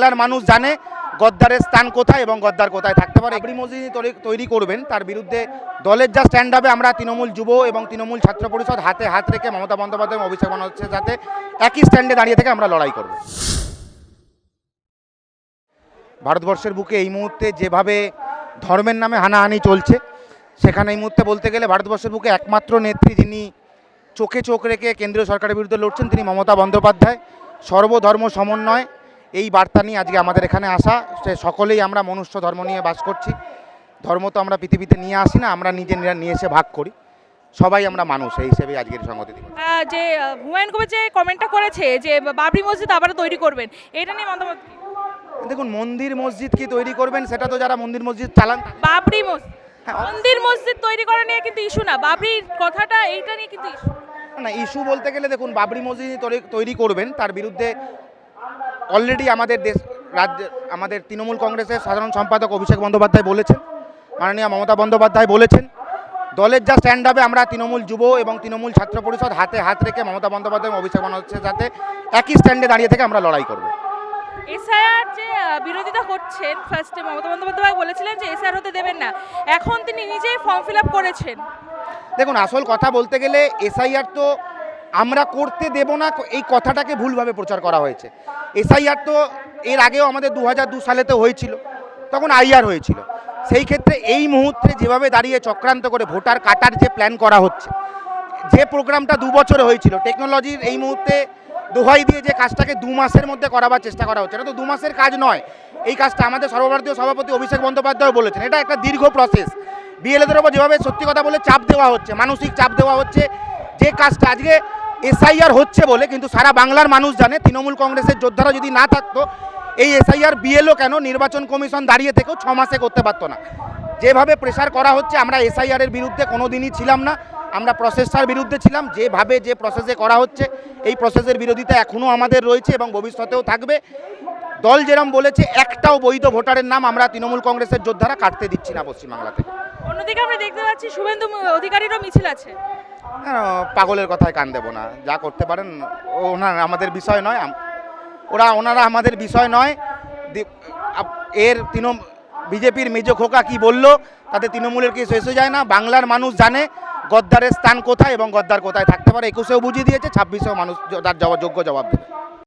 বাংলার মানুষ জানে গদ্দারের স্থান কোথায় এবং গদ্দার কোথায় থাকতে পারে। বাবরি মসজিদ তৈরি- করবেন। তার বিরুদ্ধে দলের যা স্ট্যান্ড হবে আমরা তৃণমূল যুব এবং তৃণমূল ছাত্র পরিষদ হাতে হাত রেখে মমতা বন্দ্যোপাধ্যায় অভিষেক বন্দ্যোপাধ্যায়ের সাথে একই স্ট্যান্ডে দাঁড়িয়ে থেকে আমরা লড়াই করব। ভারতবর্ষের বুকে এই মুহূর্তে যেভাবে ধর্মের নামে হানাহানি চলছে, সেখানে এই মুহূর্তে বলতে গেলে ভারতবর্ষের বুকে একমাত্র নেত্রী যিনি চোখে চোখ রেখে কেন্দ্রীয় সরকারের বিরুদ্ধে লড়ছেন তিনি মমতা বন্দ্যোপাধ্যায়। সর্বধর্ম সমন্বয় এই বার্তা নিয়ে আজকে আমাদের এখানে আসা। সে সকলেই আমরা মনুষ্য ধর্ম নিয়ে বাস করছি। ধর্ম তো আমরা পৃথিবীতে নিয়ে আসি না আমরা নিজে নিয়ে এসে ভাগ করি। সবাই আমরা মানুষ এই হিসেবে আজকের সংগতি আহ, যে হুমায়ুন কবির যে কমেন্টটা করেছে যে বাবরি মসজিদ আবার তৈরি করবেন এটা নিয়ে মতামত দেখুন মন্দির মসজিদ কি তৈরি করবেন সেটা তো যারা মন্দির মসজিদ চালান বাবরি মসজিদ হ্যাঁ, মন্দির মসজিদ তৈরি করা নিয়ে কিন্তু ইস্যু না বাবরির কথাটা এইটা নিয়ে কিন্তু ইস্যু না ইস্যু বলতে গেলে দেখুন বাবরি মসজিদ তৈরি করবেন তার বিরুদ্ধে অলরেডি আমাদের দেশ রাজ্য আমাদের তৃণমূল কংগ্রেসের সাধারণ সম্পাদক অভিষেক বন্দ্যোপাধ্যায় বলেছেন মাননীয় মমতা বন্দ্যোপাধ্যায় বলেছেন দলের যা স্ট্যান্ড হবে আমরা তৃণমূল যুব এবং তৃণমূল ছাত্র পরিষদ হাতে হাত রেখে মমতা বন্দ্যোপাধ্যায় এবং অভিষেক বন্দ্যোপাধ্যায়ের সাথে একই স্ট্যান্ডে দাঁড়িয়ে থেকে আমরা লড়াই করব। এসআইআর যে বিরোধিতা করছেন ফার্স্টে মমতা বন্দ্যোপাধ্যায় বলেছিলেন যে এসআইআর হতে দেবেন না। এখন তিনি নিজেই ফর্ম ফিল আপ করেছেন। দেখুন আসল কথা বলতে গেলে এসআইআর তো আমরা করতে দেব না, এই কথাটাকে ভুলভাবে প্রচার করা হয়েছে। এসআইআর তো এর আগেও আমাদের দু হাজার দু সালেতে হয়েছিল, তখন আইআর হয়েছিল। সেই ক্ষেত্রে এই মুহূর্তে যেভাবে দাঁড়িয়ে চক্রান্ত করে ভোটার কাটার যে প্ল্যান করা হচ্ছে, যে প্রোগ্রামটা দু বছরে হয়েছিল টেকনোলজির এই মুহূর্তে দোহাই দিয়ে যে কাজটাকে দু মাসের মধ্যে করাবার চেষ্টা করা হচ্ছে, এটা তো দু মাসের কাজ নয়। এই কাজটা আমাদের সর্বভারতীয় সভাপতি অভিষেক বন্দ্যোপাধ্যায় বলেছেন, এটা একটা দীর্ঘ প্রসেস বিএলএদের ওপর যেভাবে সত্যি কথা বলে চাপ দেওয়া হচ্ছে, মানসিক চাপ দেওয়া হচ্ছে, যে কাজটা আজকে এসআইআর হচ্ছে বলে, কিন্তু সারা বাংলার মানুষ জানে, তৃণমূল কংগ্রেসের যোদ্ধারা যদি না থাকতো, এই এসআইআর বিএলও কেন নির্বাচন কমিশন দাঁড়িয়ে থেকেও ছ মাসে করতে পারতো না? যেভাবে প্রেশার করা হচ্ছে, আমরা এসআইআর এর বিরুদ্ধে কোনো দিনই ছিলাম না। আমরা প্রসেসটার বিরুদ্ধে ছিলাম। যেভাবে যে প্রসেসে করা হচ্ছে, এই প্রসেসের বিরোধিতা এখনও আমাদের রয়েছে এবং ভবিষ্যতেও থাকবে। দল যেরম বলেছে, একটাও বৈধ ভোটারের নাম আমরা তৃণমূল কংগ্রেসের যোদ্ধারা কাটতে দিচ্ছি না পশ্চিমবাংলাতে। অন্যদিকে আমরা দেখতে পাচ্ছি, শুভেন্দু অধিকারীরও মিছিল আছে। পাগলের কথায় কান দেব না? যা করতে পারেন, ওনার আমাদের বিষয় নয় ওরা ওনারা আমাদের বিষয় নয়। এর তৃণ বিজেপির মেজ খোকা কি বলল, তাতে তৃণমূলের কি শেষ যায় না। বাংলার মানুষ জানে গদ্দারের স্থান কোথায় এবং গদ্দার কোথায় থাকতে পারে। একুশেও বুঝিয়ে দিয়েছে, ছাব্বিশেও মানুষ তার যোগ্য জবাব দেবে।